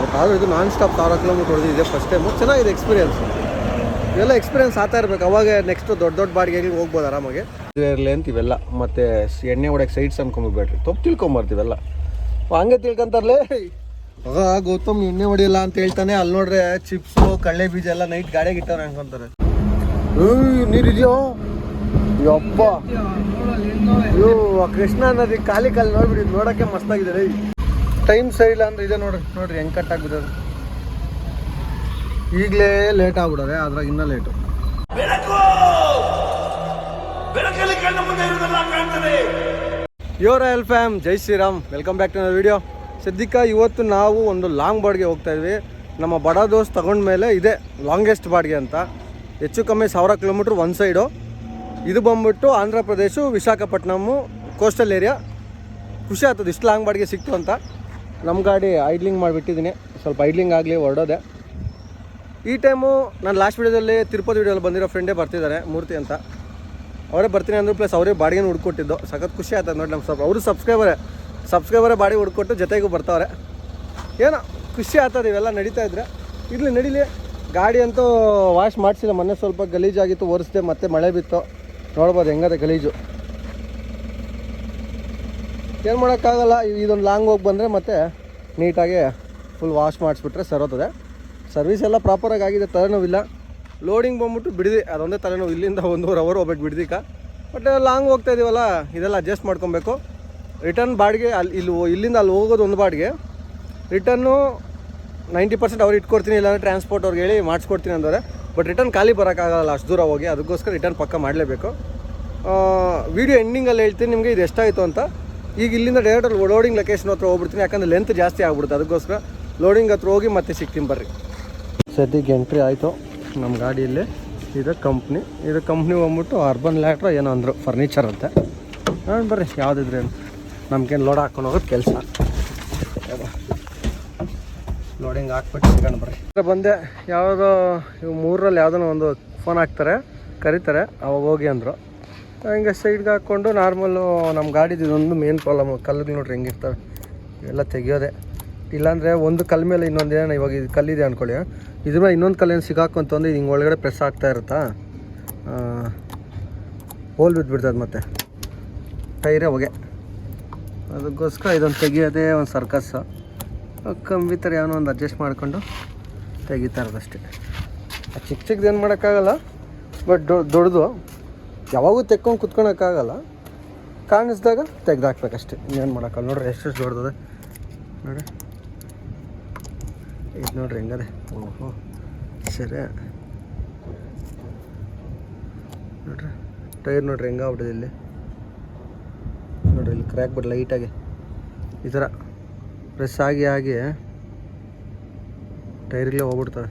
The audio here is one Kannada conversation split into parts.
ಬಟ್ ಆದರೂ ಇದು ನಾನ್ ಸ್ಟಾಪ್ ಸಾವಿರ ಕಿಲೋಮೀಟ್ರ್ ಹೊಡೆದಿದೆ ಫಸ್ಟ್ ಟೈಮು ಚೆನ್ನಾಗಿದೆ ಎಕ್ಸ್ಪೀರಿಯನ್ಸ್ ಇವೆಲ್ಲ ಎಕ್ಸ್ಪೀರಿಯನ್ಸ್ ಆಗ್ತಾ ಇರಬೇಕು. ಅವಾಗ ನೆಕ್ಸ್ಟ್ ದೊಡ್ಡ ದೊಡ್ಡ ಬಾಡಿಗೆಗೆ ಹೋಗ್ಬೋದು ಆರಾಮಾಗಿ? ಇರಲಿ ಅಂತ ಇವೆಲ್ಲ. ಮತ್ತು ಎಣ್ಣೆ ಹೊಡಕ್ಕೆ ಸೈಡ್ಸ್ ಅನ್ಕೊಂಬಿಡ್ಬೇಡ್ರಿ ತಪ್ಪು ತಿಳ್ಕೊಂಬರ್ತೀವೆಲ್ಲ ಹಂಗೆ ತಿಳ್ಕೊಂತಾರಲೇ? ಆಗ ಗೌತಮ್ ಎಣ್ಣೆ ಹೊಡಿಯಲ್ಲ ಅಂತ ಹೇಳ್ತಾನೆ. ಅಲ್ಲಿ ನೋಡ್ರೆ ಚಿಪ್ಸು ಕಳ್ಳೆ ಬೀಜ ಎಲ್ಲ ನೈಟ್ ಗಾಡಿಯಾಗ ಇಟ್ಟವ್ರೆ ಅನ್ಕೊಂತಾರೆ. ನೀರಿದೆಯೋ ಯಪ್ಪ. ಅಯ್ಯೋ ಕೃಷ್ಣ ನದಿ ಖಾಲಿ ಖಾಲಿ ನೋಡ್ಬಿಡಿ. ನೋಡೋಕ್ಕೆ ನೋಡಕ್ಕೆ ಮಸ್ತಾಗಿದೆ ರೀ. ಟೈಮ್ ಸರಿ ಇಲ್ಲ ಅಂದ್ರೆ ಇದೆ ನೋಡ್ರಿ ನೋಡ್ರಿ ಹೆಂಗ್ ಕಟ್ ಆಗ್ಬಿಡೋದು ಈಗಲೇ ಲೇಟ್ ಆಗ್ಬಿಡೋದೆ ಅದ್ರಾಗ ಇನ್ನೂ late your L fam Jai Shriram. Welcome back to video ಸದ್ಯಕ್ಕ ಇವತ್ತು ನಾವು ಒಂದು ಲಾಂಗ್ ಬಾಡ್ಗೆ ಹೋಗ್ತಾ ಇದ್ವಿ. ನಮ್ಮ ಬಡ ದೋಸ್ತ್ ತಗೊಂಡ್ಮೇಲೆ ಇದೆ ಲಾಂಗೆಸ್ಟ್ ಬಾಡಿಗೆ ಅಂತ. ಹೆಚ್ಚು ಕಮ್ಮಿ ಸಾವಿರ ಕಿಲೋಮೀಟ್ರ್ ಒನ್ ಸೈಡು ಇದು ಬಂದ್ಬಿಟ್ಟು ಆಂಧ್ರ ಪ್ರದೇಶ ವಿಶಾಖಪಟ್ಟಣಮು ಕೋಸ್ಟಲ್ ಏರಿಯಾ ಖುಷಿ ಆಗ್ತದೆ ಇಷ್ಟು ಲಾಂಗ್ ಬಾಡಿಗೆ ಸಿಕ್ತು ಅಂತ. ನಮ್ಮ ಗಾಡಿ ಐಡ್ಲಿಂಗ್ ಮಾಡಿಬಿಟ್ಟಿದ್ದೀನಿ ಸ್ವಲ್ಪ ಐಡ್ಲಿಂಗ್ ಆಗಲಿ ಹೊರಡೋದೆ. ಈ ಟೈಮು ನಾನು ಲಾಸ್ಟ್ ವೀಡಿಯೋದಲ್ಲಿ ತಿರುಪತಿ ವೀಡಿಯೋಲ್ಲಿ ಬಂದಿರೋ ಫ್ರೆಂಡೇ ಬರ್ತಿದ್ದಾರೆ ಮೂರ್ತಿ ಅಂತ. ಅವರೇ ಬರ್ತೀನಿ ಅಂದರು ಪ್ಲಸ್ ಅವರೇ ಬಾಡಿಗೆ ಹುಡ್ಕೊಟ್ಟಿದ್ದು. ಸಖತ್ ಖುಷಿ ಆಯ್ತದೆ ನೋಡಿ ನಮ್ಮ ಸ್ವಲ್ಪ ಅವರು ಸಬ್ಸ್ಕ್ರೈಬರೇ ಸಬ್ಸ್ಕ್ರೈಬರೇ ಬಾಡಿಗೆ ಹುಡ್ಕೊಟ್ಟು ಜೊತೆಗೂ ಬರ್ತಾವ್ರೆ. ಏನೋ ಖುಷಿ ಆಗ್ತದೆ ಇವೆಲ್ಲ ನಡೀತಾ ಇದ್ರೆ. ಇರಲಿ, ನಡೀಲಿ. ಗಾಡಿ ಅಂತೂ ವಾಶ್ ಮಾಡಿಸಿಲ್ಲ ಮೊನ್ನೆ ಸ್ವಲ್ಪ ಗಲೀಜಾಗಿತ್ತು ಒರೆಸ್ದೆ ಮತ್ತೆ ಮಳೆ ಬಿತ್ತು. ನೋಡ್ಬೋದು ಹೆಂಗದೆ ಗಲೀಜು. ಏನು ಮಾಡೋಕ್ಕಾಗಲ್ಲ ಇದೊಂದು ಲಾಂಗ್ ಹೋಗಿ ಬಂದರೆ ಮತ್ತೆ ನೀಟಾಗಿ ಫುಲ್ ವಾಶ್ ಮಾಡಿಸ್ಬಿಟ್ರೆ ಸರೋತದೆ. ಸರ್ವಿಸ್ ಎಲ್ಲ ಪ್ರಾಪರಾಗಿ ಆಗಿದೆ, ತಲೆನೋವಿಲ್ಲ. ಲೋಡಿಂಗ್ ಬಂದ್ಬಿಟ್ಟು ಬಿಡಿದೆ ಅದೊಂದೇ ತಲೆನೋವು, ಇಲ್ಲಿಂದ ಒಂದೂವರೆ ಅವರ್ ಹೋಗ್ಬೇಕು ಬಿಡ್ದಿಕ್ಕ. ಬಟ್ ಲಾಂಗ್ ಹೋಗ್ತಾ ಇದೀವಲ್ಲ, ಇದೆಲ್ಲ ಅಡ್ಜಸ್ಟ್ ಮಾಡ್ಕೊಬೇಕು. ರಿಟರ್ನ್ ಬಾಡಿಗೆ ಅಲ್ಲಿ ಇಲ್ಲಿ ಇಲ್ಲಿಂದ ಅಲ್ಲಿ ಹೋಗೋದು ಒಂದು ಬಾಡಿಗೆ. ರಿಟರ್ನು ನೈಂಟಿ ಪರ್ಸೆಂಟ್ ಅವ್ರು ಇಟ್ಕೊಡ್ತೀನಿ, ಇಲ್ಲಾಂದ್ರೆ ಟ್ರಾನ್ಸ್ಪೋರ್ಟ್ ಅವ್ರಿಗೆ ಹೇಳಿ ಮಾಡಿಸ್ಕೊಡ್ತೀನಿ ಅಂದರೆ ಬಟ್ ರಿಟರ್ನ್ ಖಾಲಿ ಬರೋಕ್ಕಾಗಲ್ಲ ಅಷ್ಟು ದೂರ ಹೋಗಿ, ಅದಕ್ಕೋಸ್ಕರ ರಿಟರ್ನ್ ಪಕ್ಕ ಮಾಡಲೇಬೇಕು. ವಿಡಿಯೋ ಎಂಡಿಂಗಲ್ಲಿ ಹೇಳ್ತೀನಿ, ನಿಮಗೆ ಇದು ಎಷ್ಟಾಯಿತು ಅಂತ. ಈಗ ಇಲ್ಲಿಂದ ಡೈರೆಕ್ಟ್ ಲೋಡಿಂಗ್ ಲೊಕೇಶನ್ ಹತ್ರ ಹೋಗ್ಬಿಡ್ತೀನಿ, ಯಾಕಂದ್ರೆ ಲೆಂತ್ ಜಾಸ್ತಿ ಆಗ್ಬಿಡುತ್ತೆ. ಅದಕ್ಕೋಸ್ಕರ ಲೋಡಿಂಗ್ ಹತ್ರ ಹೋಗಿ ಮತ್ತೆ ಸಿಕ್ತೀನಿ ಬರ್ರಿ. ಸದ್ಯಕ್ಕೆ ಎಂಟ್ರಿ ಆಯಿತು. ನಮ್ಮ ಗಾಡಿಯಲ್ಲಿ ಇದು ಕಂಪ್ನಿ ಇದು ಕಂಪ್ನಿ ಬಂದ್ಬಿಟ್ಟು ಅರ್ಬನ್ ಲ್ಯಾಟ್ರ್ ಏನೋ ಅಂದರು ಫರ್ನಿಚರ್ ಅಂತ. ನಾನು ಬರ್ರಿ. ಯಾವುದಿದ್ರೆ ನಮ್ಗೇನು ಲೋಡ್ ಹಾಕೊಂಡು ಹೋಗೋದು ಕೆಲಸ. ಲೋಡಿಂಗ್ ಹಾಕ್ಬಿಟ್ಟು ಸಿಗೋಣ ಬರ್ರಿ. ಬಂದೆ. ಯಾವುದೋ ಇವು ಮೂರರಲ್ಲಿ ಯಾವುದೋ ಒಂದು ಫೋನ್ ಹಾಕ್ತಾರೆ, ಕರೀತಾರೆ. ಅವಾಗ ಹೋಗಿ ಅಂದರು. ಹಿಂಗೆ ಸೈಡ್ಗೆ ಹಾಕ್ಕೊಂಡು ನಾರ್ಮಲ್ಲು ನಮ್ಮ ಗಾಡಿದು ಇದೊಂದು ಮೇನ್ ಪ್ರಾಬ್ಲಮ್ ಕಲ್ಲುಗಳು ನೋಡ್ರಿ ಹೆಂಗಿರ್ತವೆ. ಇವೆಲ್ಲ ತೆಗಿಯೋದೆ. ಇಲ್ಲಾಂದರೆ ಒಂದು ಕಲ್ಲು ಮೇಲೆ ಇನ್ನೊಂದು ಏನೋ ಇವಾಗ ಇದು ಕಲ್ಲಿದೆ ಅಂದ್ಕೊಳ್ಳಿ ಇದ್ರ ಮೇಲೆ ಇನ್ನೊಂದು ಕಲ್ಲೇನು ಸಿಗಾಕೊಂತಂದು ಇದು ಹಿಂಗೆ ಒಳಗಡೆ ಪ್ರೆಸ್ ಆಗ್ತಾ ಇರುತ್ತಾ? ಹೋಲ್ ಬಿದ್ದುಬಿಡ್ತದೆ ಮತ್ತೆ. ಟೈರೇ ಹೊಗೆ. ಅದಕ್ಕೋಸ್ಕರ ಇದೊಂದು ತೆಗಿಯೋದೇ ಒಂದು ಸರ್ಕಸ್ಸು ಕಮ್ಮಿ ಥರ ಏನೋ ಒಂದು ಅಡ್ಜಸ್ಟ್ ಮಾಡಿಕೊಂಡು ತೆಗಿತಾ ಇರೋದಷ್ಟೇ. ಚಿಕ್ಕ ಚಿಕ್ಕದೇನು ಮಾಡೋಕ್ಕಾಗಲ್ಲ, ಬಟ್ ದೊಡ್ಡದು ಯಾವಾಗೂ ತೆಕ್ಕೊಂಡು ಕುತ್ಕೊಳಕ್ಕಾಗಲ್ಲ. ಕಾಣಿಸ್ದಾಗ ತೆಗ್ದು ಹಾಕ್ಬೇಕಷ್ಟೆ ಇನ್ನೇನು ಮಾಡೋಕ್ಕಲ್ಲ. ನೋಡ್ರಿ, ಎಷ್ಟು ದೊಡ್ಡದೆ ನೋಡಿ ಇದು ನೋಡ್ರಿ ಹೆಂಗದೆ. ಓಹೋ, ಸರಿ. ನೋಡ್ರಿ, ಟೈರ್ ನೋಡ್ರಿ ಹೆಂಗಾಗ್ಬಿಟ್ಟಿದೆ ಇಲ್ಲಿ. ನೋಡ್ರಿ, ಇಲ್ಲಿ ಕ್ರ್ಯಾಕ್ ಬಿಡಿ ಲೈಟಾಗಿ ಈ ಥರ ಪ್ರೆಸ್ ಆಗಿ ಆಗಿ ಟೈರ್ಗಳೇ ಹೋಗ್ಬಿಡ್ತವೆ.